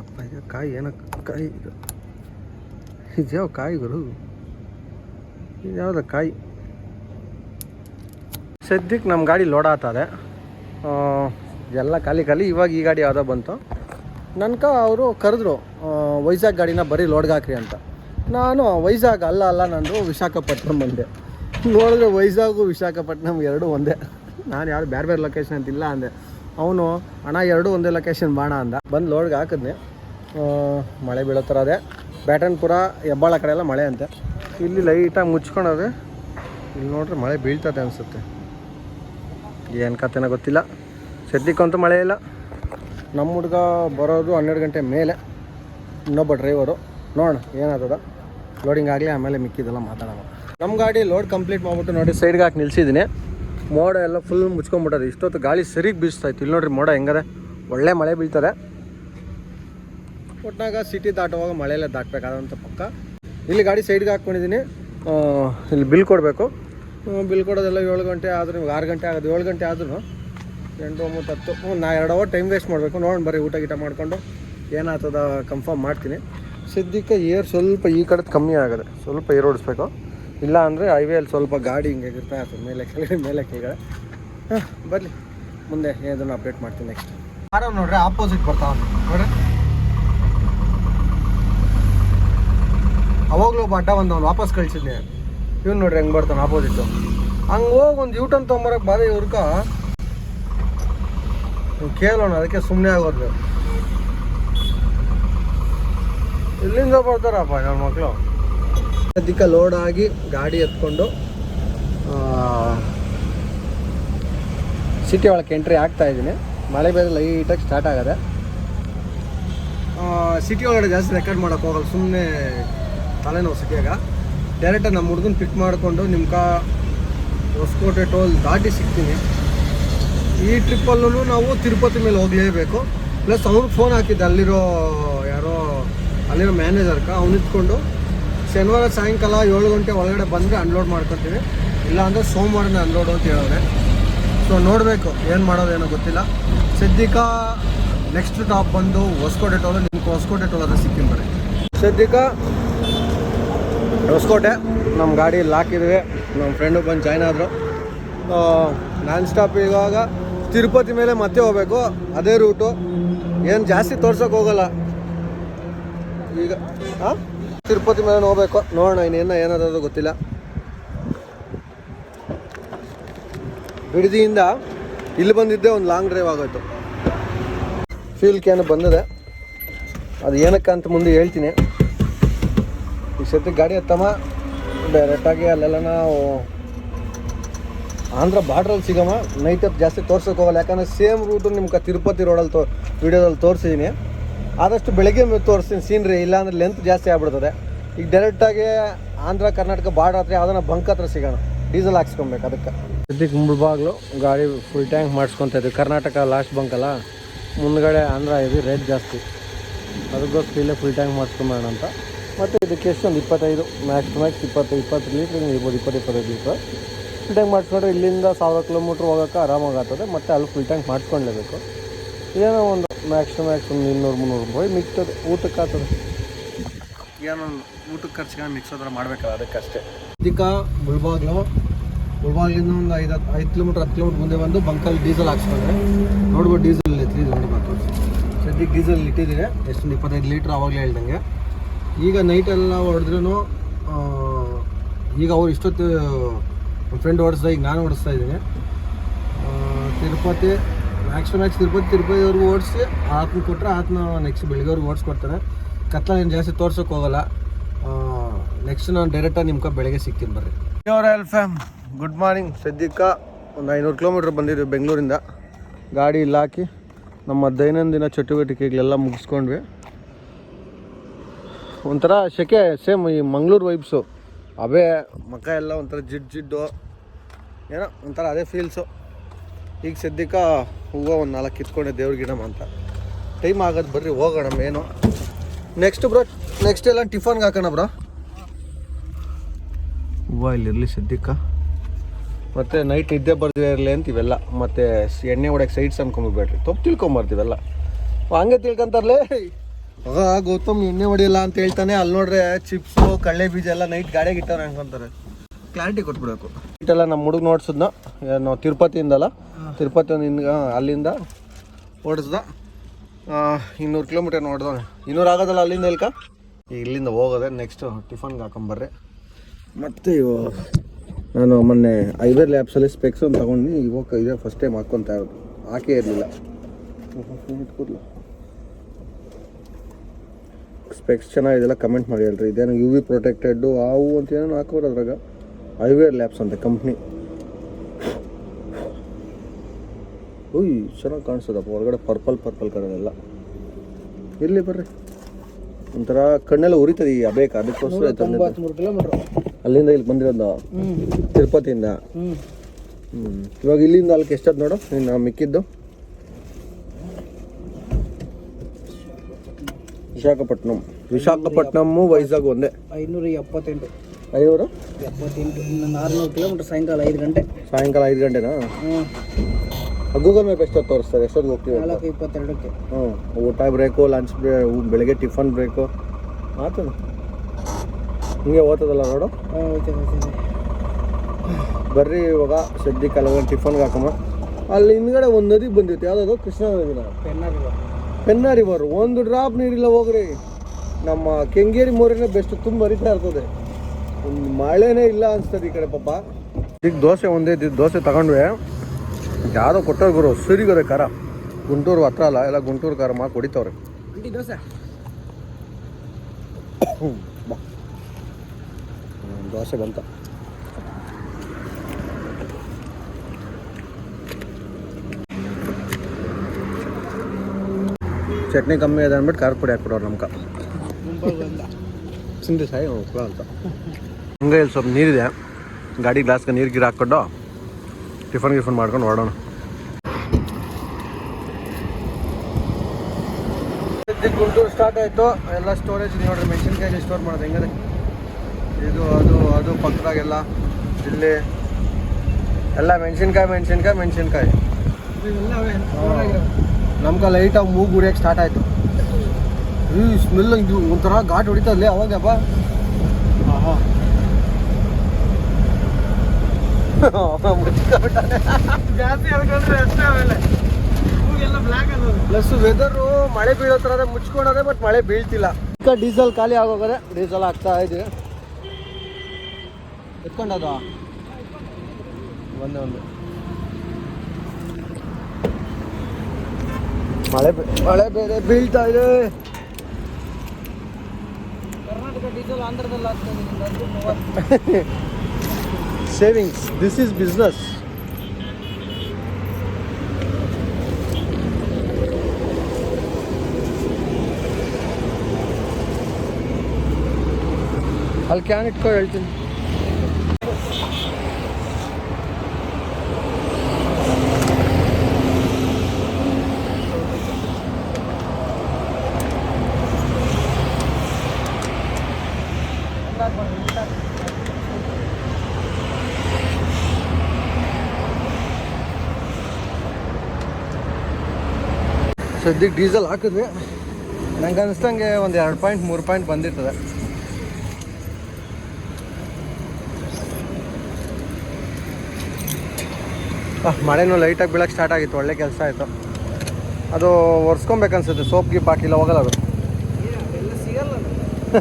ಯಪ್ಪ ಇದು ಕಾಯಿ ಏನೋ ಕಾಯಿ ಇದು ಇದು ಯಾವ ಕಾಯಿಗಳು ಇದು ಯಾವುದ ಕಾಯಿ? ಸದ್ಯಕ್ಕೆ ನಮ್ಮ ಗಾಡಿ ಲೋಡ್ ಆ, ಎಲ್ಲ ಖಾಲಿ ಖಾಲಿ ಇವಾಗ ಈ ಗಾಡಿ ಯಾವುದೋ ಬಂತು. ನನ್ಕ ಅವರು ಕರೆದ್ರು ವೈಜಾಗ್ ಗಾಡಿನ ಬರೀ ಲೋಡ್ಗೆ ಹಾಕ್ರಿ ಅಂತ. ನಾನು ವೈಜಾಗ್ ಅಲ್ಲ ಅಲ್ಲ ನಂದು ವಿಶಾಖಪಟ್ಟಣಂ ಬಂದೆ ನೋಡಿದ್ರೆ ವೈಜಾಗು ವಿಶಾಖಪಟ್ಟಣಂ ಎರಡೂ ಒಂದೇ. ನಾನು ಯಾರು ಬೇರೆ ಬೇರೆ ಲೊಕೇಶನ್ ಅಂತಿಲ್ಲ ಅಂದೆ. ಅವನು ಹಣ ಎರಡೂ ಒಂದೇ ಲೊಕೇಶನ್ ಬಾಣ ಅಂದ. ಬಂದು ಲೋಡ್ಗೆ ಹಾಕಿದ್ನೆ. ಮಳೆ ಬೀಳೋ ಥರ ಅದೇ ಬ್ಯಾಟನ್ಪುರ, ಹೆಬ್ಬಾಳ ಕಡೆ ಎಲ್ಲ ಮಳೆ ಅಂತೆ. ಇಲ್ಲಿ ಲೈಟಾಗಿ ಮುಚ್ಕೊಂಡದೆ ಇಲ್ಲಿ ನೋಡ್ರಿ ಮಳೆ ಬೀಳ್ತದೆ ಅನಿಸುತ್ತೆ. ಏನು ಕತೆನ ಗೊತ್ತಿಲ್ಲ. ಸದ್ಯಕ್ಕಂತೂ ಮಳೆ ಇಲ್ಲ. ನಮ್ಮ ಹುಡುಗ ಬರೋದು ಹನ್ನೆರಡು ಗಂಟೆ ಮೇಲೆ. ಇನ್ನೊಬ್ಬ ಡ್ರೈವರು. ನೋಡೋಣ, ಏನಾಗ್ತದ. ಲೋಡಿಂಗ್ ಆಗಲಿ, ಆಮೇಲೆ ಮಿಕ್ಕಿದೆಲ್ಲ ಮಾತಾಡೋಣ. ನಮ್ಮ ಗಾಡಿ ಲೋಡ್ ಕಂಪ್ಲೀಟ್ ಮಾಡ್ಬಿಟ್ಟು ನೋಡಿ ಸೈಡ್ಗೆ ಹಾಕಿ ನಿಲ್ಸಿದ್ದೀನಿ. ಮೋಡ ಎಲ್ಲ ಫುಲ್ ಮುಚ್ಕೊಂಬಿಟ್ಟದೆ ಇಷ್ಟೊತ್ತು ಗಾಳಿ ಸರಿಗೆ ಬೀಸ್ತಾಯ್ತು ಇಲ್ಲಿ ನೋಡ್ರಿ ಮೋಡ ಹೆಂಗದೆ. ಒಳ್ಳೆ ಮಳೆ ಬೀಳ್ತದೆ. ಒಟ್ನಾಗ ಸಿಟಿ ದಾಟುವಾಗ ಮಳೆಯಲ್ಲೇ ದಾಟಬೇಕಾದಂಥ ಪಕ್ಕ. ಇಲ್ಲಿ ಗಾಡಿ ಸೈಡ್ಗೆ ಹಾಕ್ಕೊಂಡಿದ್ದೀನಿ ಇಲ್ಲಿ ಬಿಲ್ ಕೊಡಬೇಕು. ಬಿಲ್ ಕೊಡೋದೆಲ್ಲ ಏಳು ಗಂಟೆ ಆದರೂ ನಿಮ್ಗೆ ಆರು ಗಂಟೆ ಆಗೋದು, ಏಳು ಗಂಟೆ ಆದ್ರೂ ಎಂಟು, ಒಂಬತ್ತು, ಹತ್ತು ನಾ ಎರಡು ಅವರ್ ಟೈಮ್ ವೇಸ್ಟ್ ಮಾಡಬೇಕು. ನೋಡೋಣ, ಬರೀ ಊಟ ಗೀಟ ಮಾಡಿಕೊಂಡು ಏನಾಗ್ತದ ಕನ್ಫರ್ಮ್ ಮಾಡ್ತೀನಿ. ಸದ್ಯಕ್ಕೆ ಏರ್ ಸ್ವಲ್ಪ ಈ ಕಡೆ ಕಮ್ಮಿ ಆಗಿದೆ. ಸ್ವಲ್ಪ ಏರ್ ಓಡಿಸ್ಬೇಕು ಇಲ್ಲ ಅಂದರೆ ಹೈವೇಲಿ ಸ್ವಲ್ಪ ಗಾಡಿ ಹಿಂಗೆ ಇರ್ತಾ ಇರ್ತದೆ ಮೇಲೆ ಕೆಳಗಡೆ ಮೇಲೆ ಕೆಳಗಡೆ. ಹಾಂ, ಬರಲಿ. ಮುಂದೆ ಏನಾದ್ರು ಅಪ್ಡೇಟ್ ಮಾಡ್ತೀನಿ ನೆಕ್ಸ್ಟ್ ಆರಾಮ್ ನೋಡ್ರಿ ಆಪೋಸಿಟ್ ಬರ್ತಾವೆ. ನೋಡ್ರಿ. ಅವಾಗಲೂ ಒಬ್ಬ ಅಡ್ಡ ಬಂದವನು ವಾಪಸ್ ಕಳಿಸಿದ್ನೆ. ಇವ್ನು ನೋಡ್ರಿ ಹೆಂಗೆ ಬರ್ತಾನೆ ಆಪೋಸಿಟ್ಟು ಹಂಗೆ ಹೋಗಿ ಒಂದು ಯೂಟರ್ನ್ ತೊಗೊಂಬರಕ್ಕೆ ಬಾರಿ ಇವ್ರಕ. ಕೇಳೋಣ, ಅದಕ್ಕೆ ಸುಮ್ಮನೆ ಆಗೋದು. ಇಲ್ಲಿಂದ ಬರ್ತಾರಪ್ಪ ನನ್ನ ಮಕ್ಕಳು ಅದಕ್ಕೆ ಲೋಡ್ ಆಗಿ ಗಾಡಿ ಎತ್ಕೊಂಡು ಸಿಟಿ ಒಳಗೆ ಎಂಟ್ರಿ ಆಗ್ತಾ ಇದ್ದೀನಿ. ಮಳೆ ಬೇರೆ ಲೈಟಾಗಿ ಸ್ಟಾರ್ಟ್ ಆಗದೆ. ಸಿಟಿ ಒಳಗಡೆ ಜಾಸ್ತಿ ರೆಕಾರ್ಡ್ ಮಾಡೋಕ್ಕೆ ಹೋಗಲ್ಲ ಸುಮ್ಮನೆ ತಲೆನೋವು ಸಿಕ್ಕಾಗ ಡೈರೆಕ್ಟಾಗಿ ನಮ್ಮ ಹುಡುಗನ ಪಿಕ್ ಮಾಡಿಕೊಂಡು ಕಾ ಹೊಸಕೋಟೆ ಟೋಲ್ ದಾಟಿ ಸಿಗ್ತೀನಿ. ಈ ಟ್ರಿಪ್ಪಲ್ಲೂ ನಾವು ತಿರುಪತಿ ಮೇಲೆ ಹೋಗಲೇಬೇಕು. ಪ್ಲಸ್ ಅವ್ನಿಗೆ ಫೋನ್ ಹಾಕಿದ್ದೆ ಅಲ್ಲಿರೋ ಯಾರೋ, ಅಲ್ಲಿರೋ ಮ್ಯಾನೇಜರ್ಕ ಅವ್ನು ಇದ್ಕೊಂಡು ಶನಿವಾರ ಸಾಯಂಕಾಲ ಏಳು ಗಂಟೆ ಒಳಗಡೆ ಬಂದರೆ ಅನ್ಲೋಡ್ ಮಾಡ್ಕೊತೀವಿ ಇಲ್ಲಾಂದರೆ ಸೋಮವಾರನೇ ಅನ್ಲೋಡು ಅಂತ ಹೇಳೋರೆ ಸೊ ನೋಡಬೇಕು ಏನು ಮಾಡೋದೇನೋ ಗೊತ್ತಿಲ್ಲ. ಸದ್ಯಕ್ಕ ನೆಕ್ಸ್ಟ್ ಟಾಪ್ ಬಂದು ಹೊಸಕೋಟೆ ಟೋಲು ನಿಮ್ಗೆ ಹೊಸಕೋಟೆ ಟೋಲ್ ಅದ ಸಿಕ್ಕಿಂಬರೆ ಸದ್ಯಕ್ಕ ಹೊಸಕೋಟೆ ನಮ್ಮ ಗಾಡಿ ಹಾಕಿದ್ವಿ ನಮ್ಮ ಫ್ರೆಂಡು ಬಂದು ಜಾಯ್ನ್ ಆದರು. ನಾನ್ ಸ್ಟಾಪ್ ಇವಾಗ ತಿರುಪತಿ ಮೇಲೆ ಮತ್ತೆ ಹೋಗ್ಬೇಕು. ಅದೇ ರೂಟು ಏನು ಜಾಸ್ತಿ ತೋರ್ಸೋಕೆ ಹೋಗಲ್ಲ. ಈಗ ಹಾಂ ತಿರುಪತಿ ಮೇಲೆ ಹೋಗ್ಬೇಕು. ನೋಡೋಣ ಇನ್ನೇನು ಏನಾದ್ರು ಗೊತ್ತಿಲ್ಲ. ಬಿಡದಿಯಿಂದ ಇಲ್ಲಿ ಬಂದಿದ್ದೆ ಒಂದು ಲಾಂಗ್ ಡ್ರೈವ್ ಆಗೋಯ್ತು. ಫ್ಯೂಲ್ ಕ್ಯಾನ್ ಬಂದಿದೆ. ಅದು ಏನಕ್ಕೆ ಮುಂದೆ ಹೇಳ್ತೀನಿ. ಈ ಸತಿ ಗಾಡಿ ಹತ್ತಮ್ಮ. ಡೈರೆಕ್ಟಾಗಿ ಅಲ್ಲೆಲ್ಲ ನಾವು ಆಂಧ್ರ ಬಾರ್ಡ್ರಲ್ಲಿ ಸಿಗಮ್ಮ. ನೈಟ್ ಅಪ್ ಜಾಸ್ತಿ ತೋರ್ಸೋಕೆ ಹೋಗಲ್ಲ. ಯಾಕಂದರೆ ಸೇಮ್ ರೂಟು ನಿಮ್ಗೆ ತಿರುಪತಿ ರೋಡಲ್ಲಿ ತೋ ವೀಡಿಯೋದಲ್ಲಿ ತೋರಿಸಿದ್ದೀನಿ ಆದಷ್ಟು ಬೆಳಗ್ಗೆ ತೋರಿಸ್ತೀನಿ ಸೀನ್ರಿ ಇಲ್ಲಾಂದ್ರೆ ಲೆಂತ್ ಜಾಸ್ತಿ ಆಗ್ಬಿಡ್ತದೆ. ಈಗ ಡೈರೆಕ್ಟಾಗಿ ಆಂಧ್ರ, ಕರ್ನಾಟಕ ಬಾರ್ಡರ್ ಹತ್ರ ಯಾವ್ದನ್ನ ಬಂಕ್ ಹತ್ರ ಸಿಗೋಣ. ಡೀಸೆಲ್ ಹಾಕ್ಸ್ಕೊಬೇಕು ಅದಕ್ಕೆ. ಸದ್ಯಕ್ಕೆ ಮುಳ್ಬಾಗ್ಲು ಗಾಡಿ ಫುಲ್ ಟ್ಯಾಂಕ್ ಮಾಡಿಸ್ಕೊತ ಇದ್ವಿ ಕರ್ನಾಟಕ ಲಾಸ್ಟ್ ಬಂಕಲ್ಲ ಮುಂದ್ಗಡೆ ಆಂಧ್ರ ಇದು ರೇಟ್ ಜಾಸ್ತಿ. ಅದಕ್ಕೋಸ್ಕರ ಇಲ್ಲೇ ಫುಲ್ ಟ್ಯಾಂಕ್ ಮಾಡಿಸ್ಕೊಂಬೋಣ ಅಂತ. ಮತ್ತು ಇದಕ್ಕೆ ಎಷ್ಟೊಂದು ಇಪ್ಪತ್ತೈದು ಮ್ಯಾಕ್ಸ್ ಮ್ಯಾಕ್ಸ್ ಇಪ್ಪತ್ತು ಇಪ್ಪತ್ತು ಲೀಟ್ರ್ ಇರ್ಬೋದು ಇಪ್ಪತ್ತು ಇಪ್ಪತ್ತೈದು ಲೀಟ್ರ್ ಫುಲ್ ಟ್ಯಾಂಕ್ ಮಾಡಿಸ್ಕೊಂಡ್ರೆ ಇಲ್ಲಿಂದ ಸಾವಿರ ಕಿಲೋಮೀಟ್ರ್ ಹೋಗೋಕೆ ಆರಾಮಾಗ್ತದೆ ಆಗ್ತದೆ ಮತ್ತು ಅಲ್ಲಿ ಫುಲ್ ಟ್ಯಾಂಕ್ ಮಾಡಿಸ್ಕೊಳ್ಳೇಬೇಕು ಏನೋ ಒಂದು ಮ್ಯಾಕ್ಸ್ ಟು ಮ್ಯಾಕ್ಸ್ ಒಂದು ಇನ್ನೂರು ಮುನ್ನೂರು ರೂಪಾಯಿ ಮಿಕ್ತದೆ ಊಟಕ್ಕೆ ಆಗ್ತದೆ ಏನೋ ಒಂದು ಊಟಕ್ಕೆ ಖರ್ಚಿಗೆ ಮಿಕ್ಸ್ ಹತ್ರ ಮಾಡಬೇಕಲ್ಲ ಅದಕ್ಕಷ್ಟೇ. ಇದಕ್ಕೆ ಮುಳ್ಬಾಗ್ಲು ಮುಳ್ಬಾಗ್ಲಿಂದ ಒಂದು ಐದು ಹತ್ತು ಐದು ಕಿಲೋಮೀಟ್ರ್ ಹತ್ತು ಕಿಲೋಮೀಟ್ರ್ ಮುಂದೆ ಬಂದು ಬಂಕಲ್ಲಿ ಡೀಸೆಲ್ ಹಾಕ್ಸ್ಕೊಂಡ್ರೆ ನೋಡ್ಬೋದು ಡೀಸೆಲ್ ಎತ್ತಿ ನೋಡ್ಬೇಕು ಸದ್ಯಕ್ಕೆ ಡೀಸೆಲ್ ಇಟ್ಟಿದ್ದೀವಿ ಎಷ್ಟೊಂದು ಇಪ್ಪತ್ತೈದು ಲೀಟ್ರ್ ಆವಾಗಲೇ ಹೇಳ್ದಂಗೆ. ಈಗ ನೈಟೆಲ್ಲ ಹೊಡೆದ್ರೂ ಈಗ ಅವ್ರು ಇಷ್ಟೊತ್ತು ಫ್ರೆಂಡ್ ಓಡಿಸ್ದ ಈಗ ನಾನು ಓಡಿಸ್ತಾ ಇದ್ದೀನಿ. ತಿರುಪತಿ ಮ್ಯಾಕ್ಸ್ ಮ್ಯಾಕ್ಸ್ ತಿರುಪತಿ ತಿರುಪತಿವರೆಗೂ ಓಡಿಸಿ ಆತನ ಕೊಟ್ಟರೆ ಆತ್ನ ನೆಕ್ಸ್ಟ್ ಬೆಳಿಗ್ಗೆವ್ರಿಗೆ ಓಡಿಸ್ಕೊಡ್ತಾರೆ. ಕತ್ಲ ಏನು ಜಾಸ್ತಿ ತೋರ್ಸೋಕೆ ಹೋಗಲ್ಲ. ನೆಕ್ಸ್ಟ್ ನಾನು ಡೈರೆಕ್ಟಾಗಿ ನಿಮ್ಗೆ ಬೆಳಗ್ಗೆ ಸಿಕ್ತೀನಿ ಬರ್ರಿ. ಎಲ್ ಫ್ಯಾಮ್ ಗುಡ್ ಮಾರ್ನಿಂಗ್ ಸದ್ಯಕ್ಕ ಒಂದು ಐನೂರು ಕಿಲೋಮೀಟ್ರ್ ಬಂದಿದ್ವಿ ಬೆಂಗಳೂರಿಂದ. ಗಾಡಿ ಇಲ್ಲಿ ಹಾಕಿ ನಮ್ಮ ದೈನಂದಿನ ಚಟುವಟಿಕೆಗಳೆಲ್ಲ ಮುಗಿಸ್ಕೊಂಡ್ವಿ. ಒಂಥರ ಶೆಕೆ ಸೇಮ್ ಈ ಮಂಗಳೂರು ವೈಬ್ಸು ಅವೇ ಮಕ ಎಲ್ಲ ಒಂಥರ ಜಿಡ್ ಜಿಡ್ಡು. ಏನೋ ಒಂಥರ ಅದೇ ಫೀಲ್ಸು ಈಗ ಸದ್ಯಕ್ಕೆ ಹೂವು ಒಂದು ನಾಲ್ಕು ಕಿತ್ಕೊಂಡೆ ದೇವ್ರ ಗಿಡಮ ಅಂತ ಟೈಮ್ ಆಗೋದು ಬರ್ರಿ, ಹೋಗೋಣ ಏನು ನೆಕ್ಸ್ಟ್ ಬ್ರೋ ನೆಕ್ಸ್ಟ್ ಎಲ್ಲ ಟಿಫನ್ಗೆ ಹಾಕೋಣ ಬ್ರೋ ಹೂವು ಇಲ್ಲಿರಲಿ ಸದ್ಯಕ್ಕ. ಮತ್ತು ನೈಟ್ ನಿದ್ದೆ ಬರ್ದೇ ಇರಲಿ ಅಂತ ಇವೆಲ್ಲ. ಮತ್ತು ಎಣ್ಣೆ ಹೊಡ್ಯಕ್ಕೆ ಸೈಡ್ಸ್ ಅನ್ಕೊಂಬಿಡ್ಬೇಡ್ರಿ ತಪ್ಪು ತಿಳ್ಕೊಂಬರ್ತೀವೆಲ್ಲ ಹಂಗೆ ತಿಳ್ಕೊಂತಾರಲೇ. ಆಗ ಗೌತಮ್ ಎಣ್ಣೆ ಹೊಡಿಯಲ್ಲ ಅಂತ ಹೇಳ್ತಾನೆ. ಅಲ್ಲಿ ನೋಡ್ರೆ ಚಿಪ್ಸು ಕಳ್ಳೆ ಬೀಜ ಎಲ್ಲ ನೈಟ್ ಗಾಡಿಯಾಗ ಇಟ್ಟವ್ರೆ ಅನ್ಕೊಂತಾರೆ. ಕ್ಲಾರಿಟಿ ಕೊಟ್ಬಿಡಬೇಕು. ಇಟ್ಟೆಲ್ಲ ನಮ್ಮ ಹುಡುಗ ನೋಡ್ಸಿದ್ನ. ನಾವು ತಿರುಪತಿಯಿಂದಲ್ಲ. ತಿರುಪತಿ ಅಲ್ಲಿಂದ ಓಡಿಸ್ದ. ಇನ್ನೂರು ಕಿಲೋಮೀಟರ್ ನೋಡ್ದವನೆ ಇನ್ನೂರು ಆಗೋದಲ್ಲ ಅಲ್ಲಿಂದ ಇಲ್ಕ ಈಗ ಇಲ್ಲಿಂದ ಹೋಗೋದೆ ನೆಕ್ಸ್ಟ್ ಟಿಫನ್ಗೆ ಹಾಕೊಂಬರ್ರಿ ಮತ್ತು ಇವು ನಾನು ಮೊನ್ನೆ ಐವರ್ ಲ್ಯಾಬ್ಸಲ್ಲಿ ಸ್ಪೆಕ್ಸನ್ನು ತೊಗೊಂಡು ಇವಾಗ ಇದೇ ಫಸ್ಟ್ ಟೈಮ್ ಹಾಕ್ಕೊತಾ ಇರೋದು. ಹಾಕೇ ಇರಲಿಲ್ಲ. ಸ್ಪೆಕ್ಸ್ ಚೆನ್ನಾಗಿದೆಲ್ಲ ಕಮೆಂಟ್ ಮಾಡಿ ಹೇಳ್ರಿ. ಇದೇನು ಯು ವಿ ಪ್ರೊಟೆಕ್ಟೆಡ್ಡು ಅವು ಅಂತ ಏನೋ ಹಾಕೋರು ಅದ್ರಾಗ. ಐವೇರ್ ಲ್ಯಾಬ್ಸ್ ಅಂತ ಕಂಪ್ನಿ ಉಯ್ ಚೆನ್ನಾಗಿ ಕಾಣಿಸ್ತದಪ್ಪ. ಹೊರಗಡೆ ಪರ್ಪಲ್ ಪರ್ಪಲ್ ಕಲರ್ ಎಲ್ಲ. ಇರಲಿ ಬರ್ರಿ. ಒಂಥರ ಕಣ್ಣೆಲ್ಲ ಉರಿತದೆ ಈ ಅಬೇಕ ಅದಕ್ಕೋಸ್ಕರ ಅಲ್ಲಿಂದ ಇಲ್ಲಿ ಬಂದಿರೋದು ತಿರುಪತಿಯಿಂದ. ಹ್ಞೂ ಇವಾಗ ಇಲ್ಲಿಂದ ಅಲ್ಲಿಗೆ ಎಷ್ಟದು ನೋಡು? ಇನ್ನು ಮಿಕ್ಕಿದ್ದು. ವಿಶಾಖಪಟ್ಟಣಂ ವಿಶಾಖಪಟ್ಟಣಮ್ಮು ವೈಜಾಗ್ ಒಂದೇ. ಐನೂರ ಎಪ್ಪತ್ತೆಂಟು. ಐನೂರು? ಎಪ್ಪತ್ತೆಂಟು. ಇನ್ನೊಂದು ಆರುನೂರು ಕಿಲೋಮೀಟ್ರ್ ಸಾಯಂಕಾಲ ಐದು ಗಂಟೆ. ಸಾಯಂಕಾಲ ಐದು ಗಂಟೆನಾ? ಗೂಗಲ್ ಮ್ಯಾಪ್ ಎಷ್ಟೊತ್ತು ತೋರಿಸ್ತಾರೆ ಎಷ್ಟೊತ್ತು ಹೋಗ್ತೀವಿ ನಾಲ್ಕು ಇಪ್ಪತ್ತೆರಡಕ್ಕೆ. ಹ್ಞೂ ಊಟ ಬ್ರೇಕು ಲಂಚ್ ಬ್ರೇ ಬೆಳಗ್ಗೆ ಟಿಫನ್ ಬ್ರೇಕು. ಆತದ ಹಿಂಗೆ ಓದ್ತದಲ್ಲ ನೋಡು. ಹಾಂ ಓಕೆ ಓಕೆ ಬರ್ರಿ ಇವಾಗ ಸದ್ಯಕ್ಕೆ ಅಲ್ಲ ಟಿಫನ್ಗೆ ಹಾಕಮ್ಮ. ಅಲ್ಲಿ ಹಿಂದ್ಗಡೆ ಒಂದು ನದಿ ಬಂದಿತ್ತು. ಯಾವುದಾದ್ರು ಕೃಷ್ಣ ನದಿನ? ಪೆನ್ನರಿವ ಪೆನ್ನ ರಿವರ್ ಒಂದು ಡ್ರಾಪ್ ನೀರಿಲ್ಲ ಹೋಗ್ರಿ ನಮ್ಮ ಕೆಂಗೇರಿ ಮೋರಿನೇ ಬೆಸ್ಟ್ ತುಂಬ ಹರಿತಾ ಇರ್ತದೆ ಒಂದು ಮಳೆನೇ ಇಲ್ಲ ಅನಿಸ್ತದೆ ಈ ಕಡೆ ಪಾಪ ಈಗ ದೋಸೆ ಒಂದೇ ಇದ್ದಿದ್ದು ದೋಸೆ ತಗೊಂಡ್ವಿ ಯಾರೋ ಕೊಟ್ಟವ್ರು ಗುರು ಸಿರಿಗೋರೆ ಖಾರ ಗುಂಟೂರು ಹತ್ರ ಅಲ್ಲ ಎಲ್ಲ ಗುಂಟೂರು ಖಾರ ಮಾಡಿ ಕೊಡಿತವ್ರೆ ದೋಸೆ ದೋಸೆ ಬಂತ ಚಟ್ನಿ ಕಮ್ಮಿ ಇದೆ ಅಂದ್ಬಿಟ್ಟು ಖಾರ ಪುಡಿ ಹಾಕ್ಬಿಡೋರು ನಮ್ಗೆ ಸಿಂಧಿ ಸಾಯಿ ಅಂತ. ಹಂಗೆ ಇಲ್ಲಿ ಸ್ವಲ್ಪ ನೀರಿದೆ. ಗಾಡಿ ಗ್ಲಾಸ್ಗೆ ನೀರು ಗೀರು ಹಾಕ್ಕೊಂಡು ಟಿಫನ್ ಗಿಫನ್ ಮಾಡ್ಕೊಂಡು ಹೊರಡೋಣ. ಗುಂಟೂರು ಸ್ಟಾರ್ಟ್ ಆಯಿತು. ಎಲ್ಲ ಸ್ಟೋರೇಜ್ ನೋಡ್ರಿ ಮೆಣಸಿನ್ಕಾಯಿ ಸ್ಟೋರ್ ಮಾಡೋದು ಹೆಂಗದೆ. ಇದು, ಅದು ಅದು ಪಕ್ಕದಾಗೆಲ್ಲ ಇಲ್ಲಿ ಎಲ್ಲ ಮೆಣಸಿನ್ಕಾಯಿ ಮೆಣಸಿನ್ಕಾಯಿ ಮೆಣಸಿನ್ಕಾಯಿ. ನಮ್ಗೆ ಲೈಟಾಗಿ ಮೂಗು ಉರಿಯೋಕೆ ಸ್ಟಾರ್ಟ್ ಆಯಿತು. ಈ ಸ್ಮೆಲ್ ಇದು ಒಂಥರ ಘಾಟ್ ಮೂಗೆಲ್ಲ ಬ್ಲ್ಯಾಕ್ ಅನ್ನೋದು ಪ್ಲಸ್ ವೆದರು ಮಳೆ ಬೀಳೋ ಥರ ಮುಚ್ಕೊಂಡೋದೆ ಬಟ್ ಮಳೆ ಬೀಳ್ತಿಲ್ಲ. ಈಗ ಡೀಸೆಲ್ ಖಾಲಿ ಆಗೋಗದೆ ಡೀಸೆಲ್ ಹಾಕ್ತಾ ಇದೆ. ಎತ್ಕೊಂಡದ? ಒಂದೇ ಒಂದು. ಮಳೆ ಮಳೆ ಬೇರೆ ಬೀಳ್ತಾ ಇದೆ. ಸೇವಿಂಗ್ಸ್ ದಿಸ್ ಈಸ್ ಬಿಸ್ನೆಸ್ ಅಲ್ಲಿ ಕ್ಯಾನ್ ಇಟ್ಕೊ ಹೇಳ್ತೀನಿ. ಸದ್ಯಕ್ಕೆ ಡೀಸೆಲ್ ಹಾಕಿದ್ವಿ. ನಂಗೆ ಅನಿಸ್ದಂಗೆ ಒಂದು ಎರಡು ಪಾಯಿಂಟ್ ಮೂರು ಪಾಯಿಂಟ್ ಬಂದಿರ್ತದೆ. ಮಳೆನೂ ಲೈಟಾಗಿ ಬೀಳಕ್ಕೆ ಸ್ಟಾರ್ಟ್ ಆಗಿತ್ತು ಒಳ್ಳೆ ಕೆಲಸ ಆಯಿತು. ಅದು ಒರೆಸ್ಕೊಬೇಕನ್ಸುತ್ತೆ ಸೋಪ್ ಗೀಪ್ ಹಾಕಿಲ್ಲ ಹೋಗಲ್ಲ ಅದು.